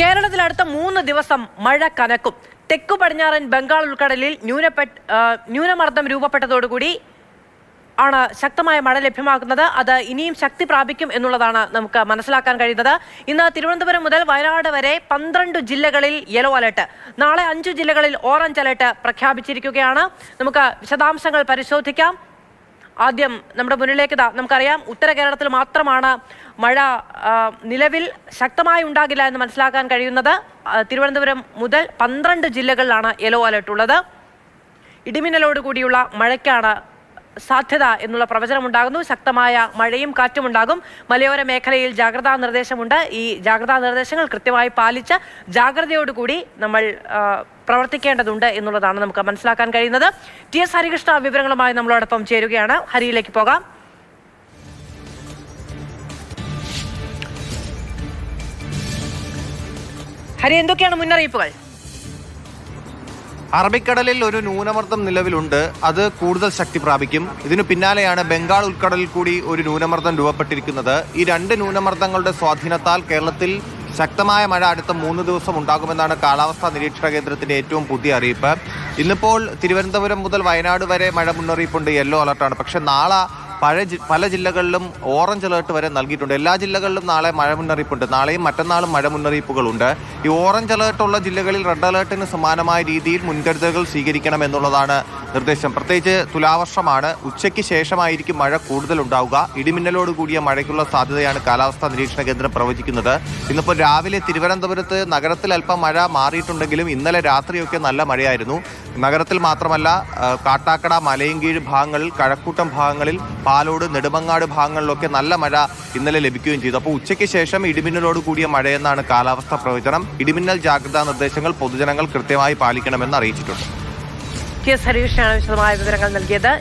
കേരളത്തിൽ അടുത്ത മൂന്ന് ദിവസം മഴ കനക്കും. തെക്കു പടിഞ്ഞാറൻ ബംഗാൾ ഉൾക്കടലിൽ ന്യൂനപ്പെട്ട ന്യൂനമർദ്ദം രൂപപ്പെട്ടതോടുകൂടി ആണ് ശക്തമായ മഴ ലഭ്യമാക്കുന്നത് അത് ഇനിയും ശക്തി പ്രാപിക്കും എന്നുള്ളതാണ് നമുക്ക് മനസ്സിലാക്കാൻ കഴിയുന്നത്. ഇന്ന് തിരുവനന്തപുരം മുതൽ വയനാട് വരെ പന്ത്രണ്ട് ജില്ലകളിൽ യെല്ലോ അലർട്ട് നാളെ അഞ്ചു ജില്ലകളിൽ ഓറഞ്ച് അലർട്ട് പ്രഖ്യാപിച്ചിരിക്കുകയാണ്. നമുക്ക് വിശദാംശങ്ങൾ പരിശോധിക്കാം. ആദ്യം നമ്മുടെ മുന്നിലേക്ക് നമുക്കറിയാം ഉത്തര കേരളത്തിൽ മാത്രമാണ് മഴ നിലവിൽ ശക്തമായി ഉണ്ടാകില്ല എന്ന് മനസ്സിലാക്കാൻ കഴിയുന്നത്. തിരുവനന്തപുരം മുതൽ പന്ത്രണ്ട് ജില്ലകളിലാണ് യെല്ലോ അലർട്ട് ഉള്ളത്. ഇടിമിന്നലോട് കൂടിയുള്ള മഴയ്ക്കാണ് സാധ്യത എന്നുള്ള പ്രവചനം ഉണ്ടാകുന്നു ശക്തമായ മഴയും കാറ്റും ഉണ്ടാകും. മലയോര മേഖലയിൽ ജാഗ്രതാ നിർദ്ദേശമുണ്ട്. ഈ ജാഗ്രതാ നിർദ്ദേശങ്ങൾ കൃത്യമായി പാലിച്ച് ജാഗ്രതയോടുകൂടി നമ്മൾ പ്രവർത്തിക്കേണ്ടതുണ്ട് എന്നുള്ളതാണ് നമുക്ക് മനസ്സിലാക്കാൻ കഴിയുന്നത്. ടി എസ് ഹരികൃഷ്ണ വിവരങ്ങളുമായി നമ്മളോടൊപ്പം ചേരുകയാണ്. ഹരിയിലേക്ക് പോകാം. ഹരി എന്തൊക്കെയാണ് മുന്നറിയിപ്പുകൾ? അറബിക്കടലിൽ ഒരു ന്യൂനമർദ്ദം നിലവിലുണ്ട്. അത് കൂടുതൽ ശക്തി പ്രാപിക്കും. ഇതിനു പിന്നാലെയാണ് ബംഗാൾ ഉൾക്കടലിൽ കൂടി ഒരു ന്യൂനമർദ്ദം രൂപപ്പെട്ടിരിക്കുന്നത്. ഈ രണ്ട് ന്യൂനമർദ്ദങ്ങളുടെ സ്വാധീനത്താൽ കേരളത്തിൽ ശക്തമായ മഴ അടുത്ത മൂന്ന് ദിവസം ഉണ്ടാകുമെന്നാണ് കാലാവസ്ഥാ നിരീക്ഷണ കേന്ദ്രത്തിന്റെ ഏറ്റവും പുതിയ അറിയിപ്പ്. ഇന്നിപ്പോൾ തിരുവനന്തപുരം മുതൽ വയനാട് വരെ മഴ മുന്നറിയിപ്പുണ്ട്. യെല്ലോ അലർട്ടാണ്. പക്ഷെ നാളെ ജി- പല ജില്ലകളിലും ഓറഞ്ച് അലേർട്ട് വരെ നൽകിയിട്ടുണ്ട്. എല്ലാ ജില്ലകളിലും നാളെ മഴ മുന്നറിയിപ്പുണ്ട്. നാളെയും മറ്റന്നാളും മഴ മുന്നറിയിപ്പുകളുണ്ട്. ഈ ഓറഞ്ച് അലേർട്ട് ഉള്ള ജില്ലകളിൽ റെഡ് അലേർട്ടിന് സമാനമായ രീതിയിൽ മുൻകരുതലുകൾ സ്വീകരിക്കണം എന്നുള്ളതാണ് നിർദ്ദേശം. പ്രത്യേകിച്ച് തുലാവർഷമാണ്. ഉച്ചയ്ക്ക് ശേഷമായിരിക്കും മഴ കൂടുതൽ ഉണ്ടാവുക ഇടിമിന്നലോട് കൂടിയ മഴയ്ക്കുള്ള സാധ്യതയാണ് കാലാവസ്ഥാ നിരീക്ഷണ കേന്ദ്രം പ്രവചിക്കുന്നത്. ഇന്നിപ്പോൾ രാവിലെ തിരുവനന്തപുരത്ത് നഗരത്തിൽ അല്പം മഴ മാറിയിട്ടുണ്ടെങ്കിലും ഇന്നലെ രാത്രിയൊക്കെ നല്ല മഴയായിരുന്നു. നഗരത്തിൽ മാത്രമല്ല കാട്ടാക്കട മലയും കീഴ് ഭാഗങ്ങളിൽ കഴക്കൂട്ടം ഭാഗങ്ങളിൽ പാലോട് നെടുമങ്ങാട് ഭാഗങ്ങളിലൊക്കെ നല്ല മഴ ഇന്നലെ ലഭിക്കുകയും ചെയ്തു. അപ്പോൾ ഉച്ചയ്ക്ക് ശേഷം ഇടിമിന്നലോട് കൂടിയ മഴയെന്നാണ് കാലാവസ്ഥാ പ്രവചനം. ഇടിമിന്നൽ ജാഗ്രതാ നിർദ്ദേശങ്ങൾ പൊതുജനങ്ങൾ കൃത്യമായി പാലിക്കണമെന്ന് അറിയിച്ചിട്ടുണ്ട്. വിശദമായ വിവരങ്ങൾ നൽകിയത്.